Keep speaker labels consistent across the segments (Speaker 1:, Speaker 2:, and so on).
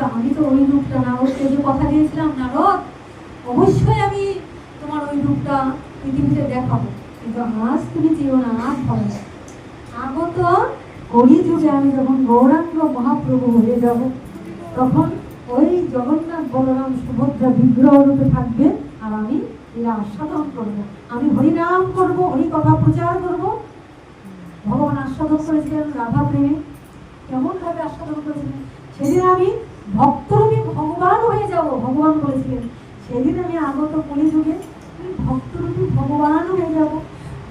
Speaker 1: কিন্তু আমি তো ওই রূপটা নারদকে যে কথা দিয়েছিলাম নারদ অবশ্যই আমি তোমার ওই রূপটা পৃথিবীতে দেখাবো। কিন্তু আজ তুমি চেয়েও না আজ ভালো আগত কলি যুগে আমি যখন গৌরাঙ্গ মহাপ্রভু হয়ে যাব, তখন ওই জগন্নাথ বলরাম সুভদ্রা বিগ্রহ রূপে থাকবে, আর আমি এরা আস্বাদন করব। আমি হরিনাম করব হরি কথা প্রচার করব। ভগবান আস্বাদন করেছিলেন রাধা প্রেমে কেমন ভাবে আস্বাদন করেছিলেন? সেদিন আমি ভক্তরূপী ভগবান হয়ে যাব, ভগবান বলেছিলেন। সেদিন আমি আগত কলিযুগে আমি ভক্তরূপী ভগবান হয়ে যাব।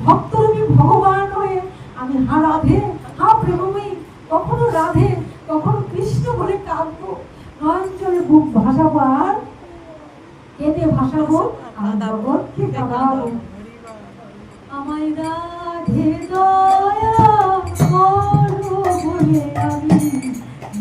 Speaker 1: ভক্তরূপী ভগবান হয়ে আমি হা রাধে, হা প্রেমময়ী, কখনো রাধে, কখনো কৃষ্ণ বলে কাঁদবো নয়ঞ্চলে বুক ভাসাবো আর কেঁদে ভাসাবো আর কাঁদাবো আমায় রাধে দয়া করো বলে আমি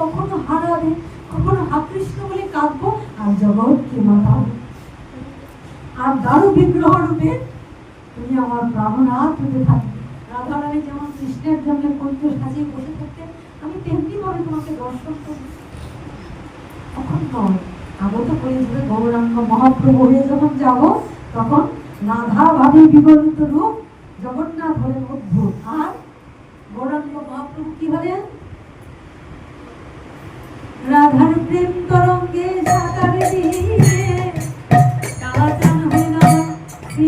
Speaker 1: কখনো হারাবে কখনো হা কৃষ্ণ বলে কাঁদবো, আর জগৎকে মাতাবো আর দারু বিগ্রহ রূপে তুমি আমার প্রাণনাথ রূপে থাকবে। রাধারানী যেমন কৃষ্ণের জন্য কণ্ঠ সাজিয়ে বসে থাকতেন, আমি তেমনি ভাবে তোমাকে দর্শন করব। তখন নয়, আগত করে ধরে গৌরাঙ্গ মহাপ্রভু হয়ে যখন যাব, তখন রাধা ভাবে বিবর্তিত রূপ জগন্নাথ হলেন অদ্ভুত। আর গৌরাঙ্গ মহাপ্রভু কি হলেন? রাধার প্রেম তরঙ্গে সাঁতার দিয়ে কালাচান হলেন আমার শ্রী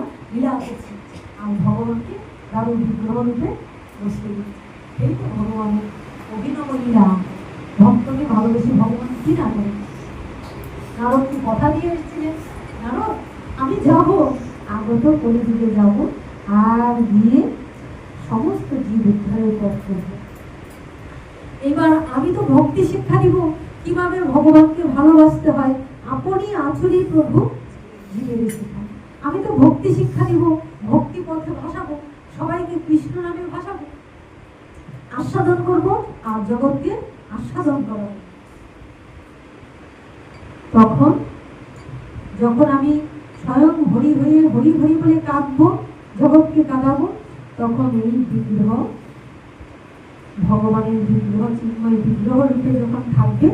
Speaker 1: আমার লীলা করছেন আমি ভগবানকে দারুণ বিগ্রহ রূপে দিচ্ছি এই তো ভগবানের অভিনব লীলা। ভক্তকে ভালোবেসে ভগবান কি না করে নারদ কি কথা দিয়ে এসেছিলেন? নারদ, আমি যাব। আগত কলিযুগে যাব আর গিয়ে সমস্ত জীব উদ্ধারের করব। এবার আমি তো ভক্তি শিক্ষা দিব। কীভাবে ভগবানকে ভালোবাসতে হয়? আপনি আচরি প্রভু, জীবের শিক্ষা আমি তো ভক্তি শিক্ষা দিব, ভক্তি পথে ভাসাবো, সবাইকে কৃষ্ণ নামে ভাসাবো। আস্বাদন করব আর জগৎকে আস্বাদন করাবো। তখন যখন আমি স্বয়ং হরি হয়ে, হরি হরি বলে কাঁদবো, জগৎকে কাঁদাবো, তখন এই বিগ্রহ, ভগবানের বিগ্রহ, চিন্ময় বিগ্রহ রূপে যখন থাকবে,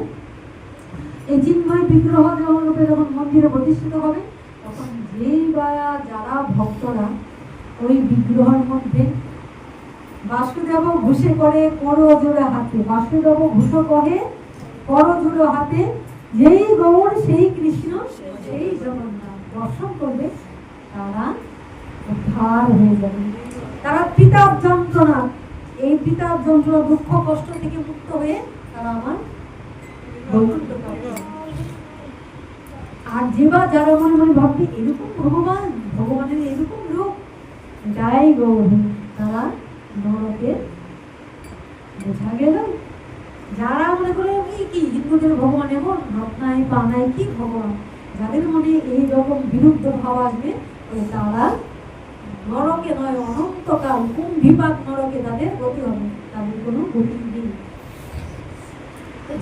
Speaker 1: এই চিন্ময় বিগ্রহ রূপে যখন মন্দিরে প্রতিষ্ঠিত হবে যেই যারা ভক্তরা, ওই বিগ্রহের মধ্যে বাসুদেব ঘুষে করে কর জোড়া হাতে। বাসুদেব ঘুষ করে কর জোড়া হাতে। যেই গৌর, সেই কৃষ্ণ, সেই জগন্নাথ দর্শন করবে, তারা উদ্ধার হয়ে যাবে। তারা পিতার যন্ত্রণা, এই পিতার যন্ত্রণা, দুঃখ, কষ্ট থেকে মুক্ত হয়ে তারা আমার বৈকুণ্ঠ প্রাপ্ত হবে। আর যেবা যারা মনে মনে ভাববে, এরকম ভগবান, ভগবানের এরকম রূপ যাই গৌর তারা নরকে বোঝা গেল। যারা মনে করে এই কি হিন্দুদের ভগবান এমন? হাত নাই, পা নাই, কি ভগবান? যাদের মনে এই রকম বিরুদ্ধ ভাব আসবে তারা নরকে নয়, অনন্তকাল কোন বিপাক নরকে তাদের গতি হবে, তাদের কোনো গতি নেই।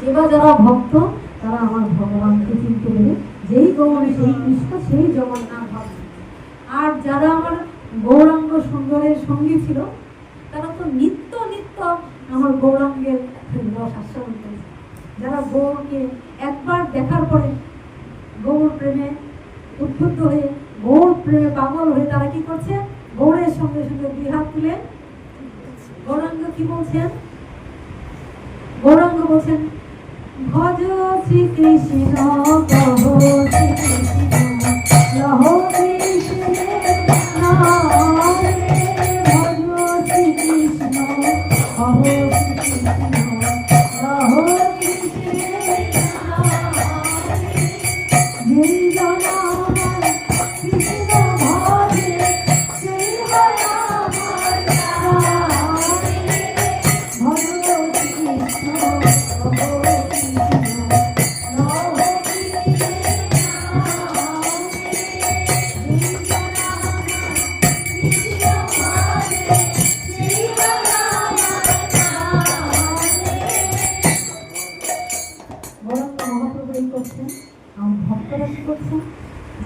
Speaker 1: যেবা যারা ভক্ত, তারা আমার ভগবানকে চিনতে পেরে যেই গৌরী সেই কৃষ্ণ সেই জগন্নাথ ভাবে আর যারা আমার গৌরাঙ্গ সুন্দরের সঙ্গী ছিল, তারা তো নিত্য নিত্য আমার গৌরাঙ্গের রস আস্বাদন করেছে। যারা গৌরকে একবার দেখার পরে গৌর প্রেমে উদ্বুদ্ধ হয়ে, গৌর প্রেমে পাগল হয়ে তারা কি করছে? গৌরের সঙ্গে সঙ্গে দুই হাত তুলে গৌরাঙ্গ কি বলছেন? গৌরাঙ্গ বলছেন ভজ শ্রীকৃষ্ণ কহ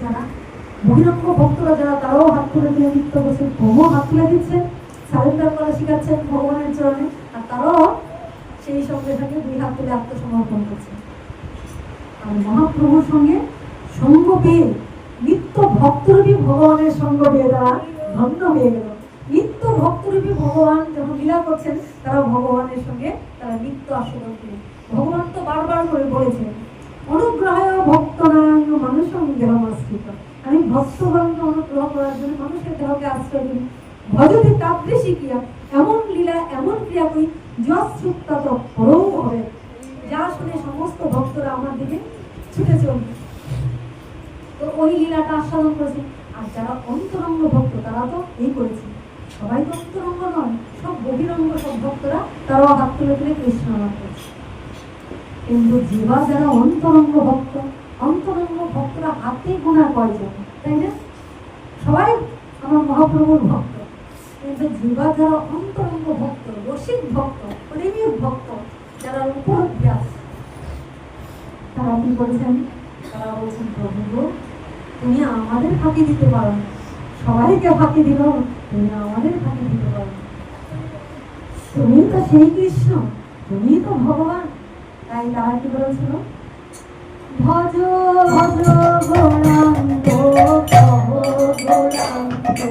Speaker 1: যারা বহিরঙ্গ ভক্তরা যারা তারাও হাত তুলে দিয়ে নৃত্য করছে প্রভু হাত তুলে দিচ্ছেন সারেন্ডার করা শিখাচ্ছেন ভগবানের চরণে, আর তারাও সেই সঙ্গে সঙ্গে দুই হাত তুলে আত্মসমর্পণ করছে। আর মহাপ্রভুর সঙ্গে সঙ্গ পেয়ে নিত্য ভক্তরূপী ভগবানের সঙ্গ পেয়ে তারা ধন্য হয়ে গেল। নিত্য ভক্তরূপী ভগবান যখন লীলা করছেন তারা ভগবানের সঙ্গে তারা নিত্য আস্বাদন করে ভগবান তো বারবার করে বলেছেন, অনুগ্রহ ভক্ত নারায়ণ মানুষের দেহমাশ্রিত আমি ভক্তগণকে অনুগ্রহ করার জন্য মানুষের দেহকে আশ্রয় করি ভজতে তাদৃশী ক্রিয়া, এমন লীলা, এমন ক্রিয়া করি যশ্রুক্তা তো পরম হবে। যা শুনে সমস্ত ভক্তরা আমার দিকে ছুটে চলবে। তো ওই লীলাটা আস্বাদন করেছে আর যারা অন্তরঙ্গ ভক্ত, তারা তো এই করেছে। সবাই তো অন্তরঙ্গ নয়, সব বহিরঙ্গ সব ভক্তরা, তারাও হাত তুলে তুলে কৃষ্ণ করছে। কিন্তু জীবা যারা অন্তরঙ্গ ভক্ত, অন্তরঙ্গ ভক্তরা হাতে গোনা কয়জন তাই না? সবাই আমার মহাপ্রভুর ভক্ত। কিন্তু জীবা যারা অন্তরঙ্গ ভক্ত, রসিক ভক্ত, প্রেমিক ভক্ত, যারা উপর অভ্যাস তারা কি বলছেন? তারা বলছেন, প্রভু তুমি আমাদের ফাঁকি দিতে পারো না। সবাইকে ফাঁকি দিল, তুমি আমাদের ফাঁকি দিতে পারো তুমি তো সেই কৃষ্ণ, তুমি তো ভগবান। তাই তারা ভজ ভজ গৌরাঙ্গ কহ গৌরাঙ্গ লহ গৌরাঙ্গে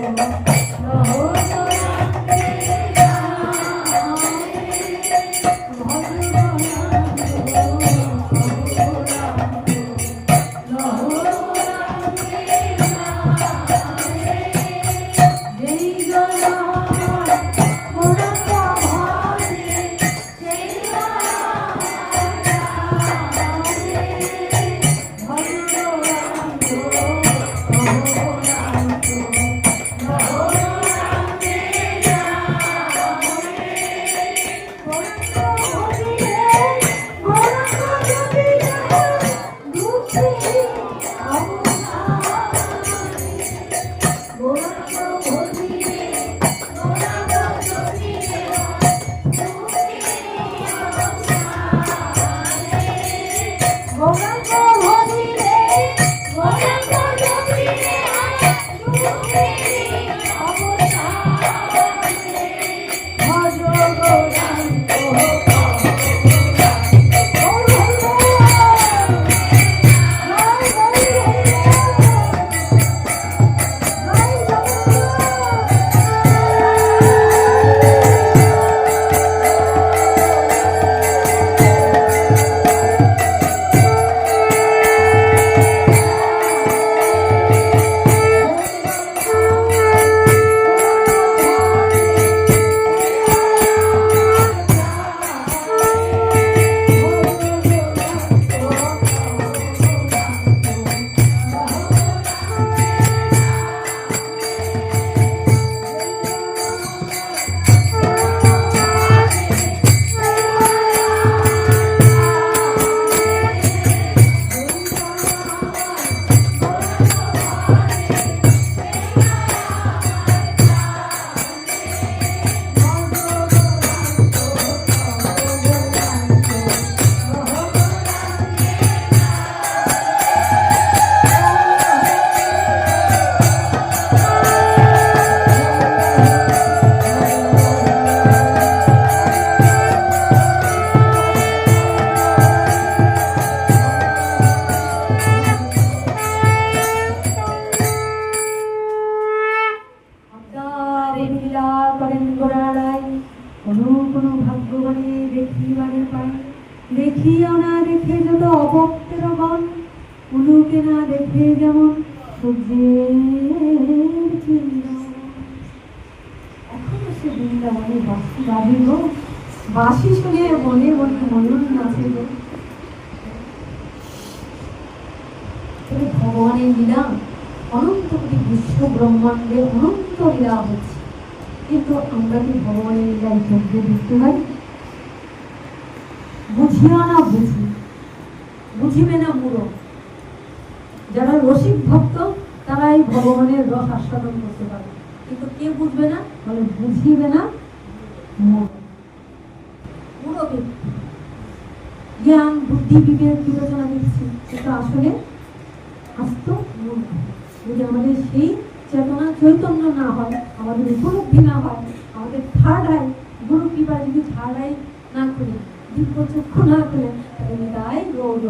Speaker 1: দেখিও না, দেখে যত অবক্তের গণ উলুকে না, দেখে যেমন এখনও সে বৃন্দাবনে বাসি বাজিল বাসি শুনে মনে মনে মনন নাচিল ভগবানের লীলা অনন্ত বিশ্ব ব্রহ্মাণ্ডে অনন্ত লীলা হচ্ছে। কিন্তু আমরা কি ভগবানের লীলায় যোগ্য দেখতে পাই বুঝিও বুঝি, বুঝিবে না মুড়ো যারা রসিক ভক্ত, তারাই ভগবানের রস আস্বাদন করতে পারে। কিন্তু কে বুঝবে না, বলে বুঝিবে না ব্যক্তি। জ্ঞান, বুদ্ধি, বিবেক বিবেচনা দিচ্ছি। কিন্তু আসলে আস্ত মূর্খ যদি আমাদের সেই চেতনা চৈতন্য না হয়, আমাদের উপলব্ধি না হয়, আমাদের থার্ড আই গুরু কৃপা যদি থার্ড আই না করি দিব্য চক্ষু না তাহলে তাই গৌর